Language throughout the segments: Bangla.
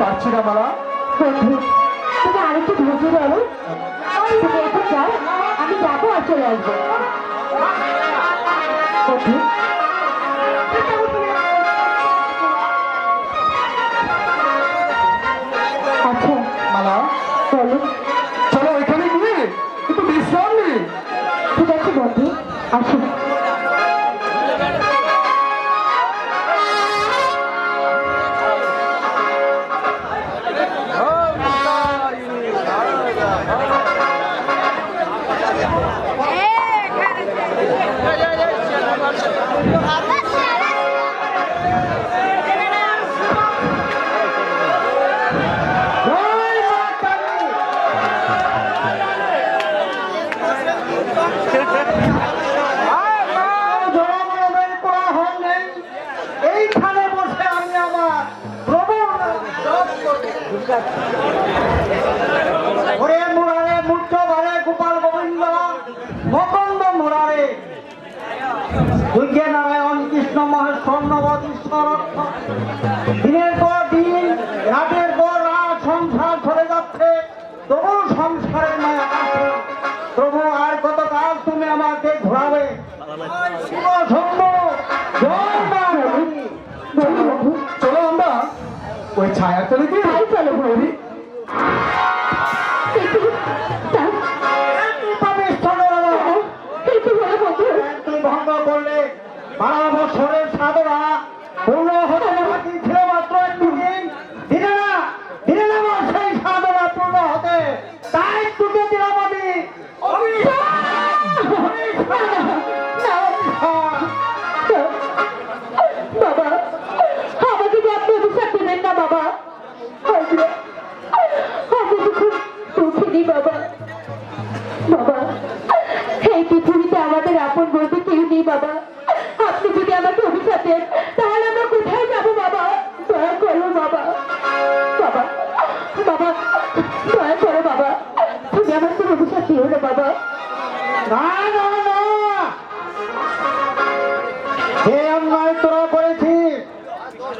পারছি না বন্ধু তুমি আরেকটু ধৈর্য ধরো। তুমি এখন যাও আমি যাব আর চলে বলো চলো ওইখানে গিয়ে একটু বিশ্রাম নিই ঠিক আছে বন্ধু আসুন ওরে মুরারে মুঠ ভরে গোপাল ওই ছায়া চলে গিয়ে তাই চলো বৌদি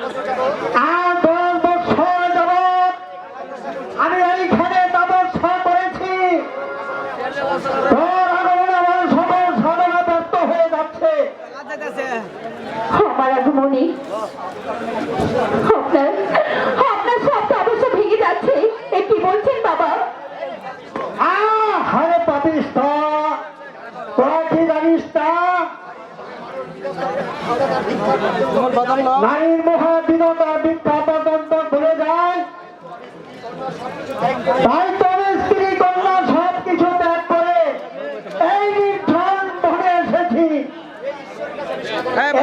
আর দশ ছয় যাবৎ আমি এইখানে তপস্যা করেছি। ব্যস্ত হয়ে যাচ্ছে। আমার আপনার আপনার সব অবশ্য ভেঙে যাচ্ছে এ কি বলছেন বাবা আহ, আরে পাপিস তোরা কি জানিস তা নারীর মহা বিনতা বিখ্যাত ভুলে যায়। তাই তবে স্ত্রী কন্যা সব কিছু ত্যাগ করে এই নির্জন বনে এসেছি।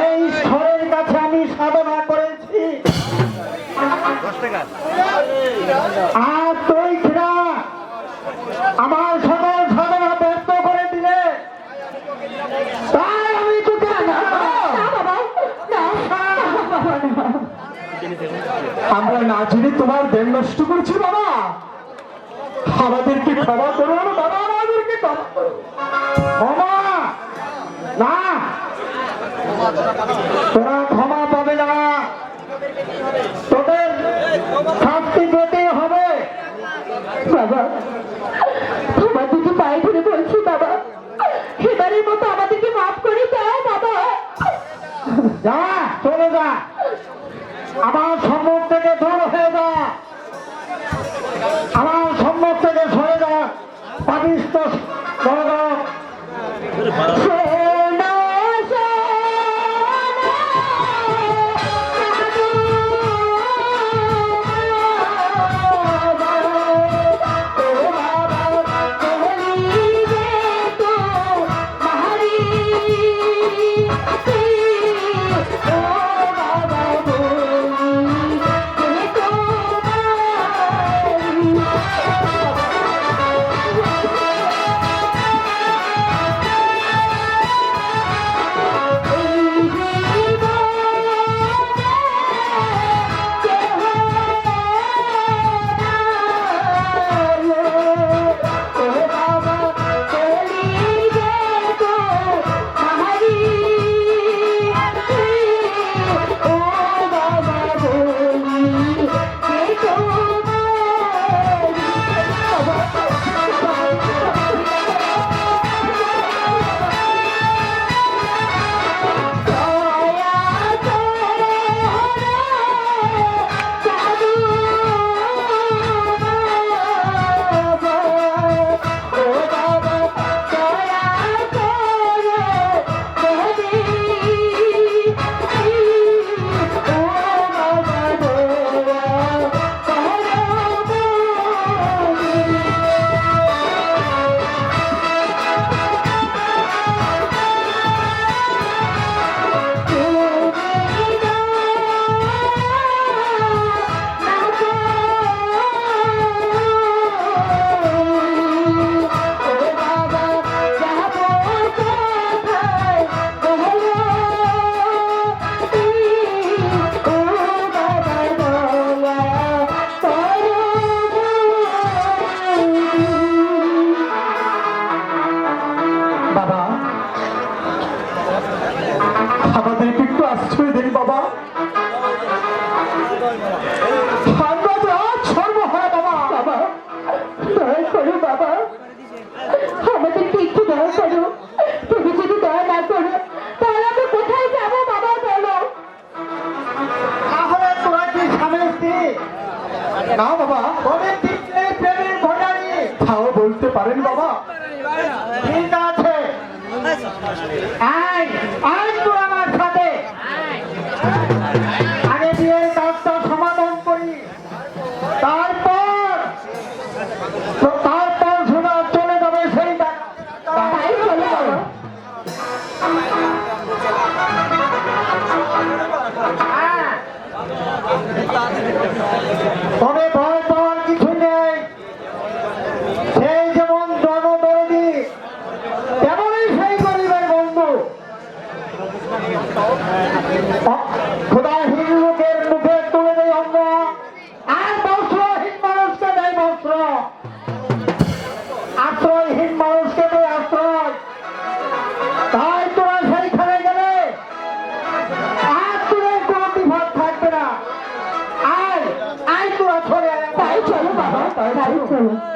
এই ঈশ্বরের কাছে আমি সাধনা করেছি। আর তুই আমার সকল সাধনা ব্যর্থ করে দিলে তাই আমি তোকে না বাবা না বাবা না আমরা না জেনে তোমার দেন নষ্ট করেছি, বাবা। আমাদেরকে ক্ষমা করো, বাবা, আমাদেরকে ক্ষমা না। তোরা ক্ষমা পাবে না। তোদের শাস্তি পেতে হবে। বাবা, তোমার পায়ে ধরে বলছি, বাবা। এবারের মতো আমাদেরকে মাফ করে দাও, বাবা। যা, চলে যা। আমার সম্মুখ থেকে দূর হয়ে যা। আমার সম্মুখ থেকে সরে যা। পাপিষ্ট আশ্রয় দেন বাবা তো সর্বহারা বাবা। বাবা দয়া করো বাবা। আমাদেরকে একটু দয়া করো। তুমি যদি দয়া না তাহলে আমরা কোথায় যাব বাবা বলো? তাহলে তোরা কি স্বামী বাবা। কবে তিনটে প্রেমের পারেন বাবা। ঠিক আছে। আয় আজ তোরা Thank you. খোদাহীন লোকের মুখে তুলে দেয় অন্ন আর বস্ত্রহীন মানুষকে দেয় বস্ত্র। আশ্রয়হীন মানুষকে দেয় আশ্রয়। তাই তোরা সেইখানে গেলে আর তোদের কোনো বিপদ থাকবে না। আয় আয় তোরা ছড়ে তাই চলো বাবা, তাই চলো।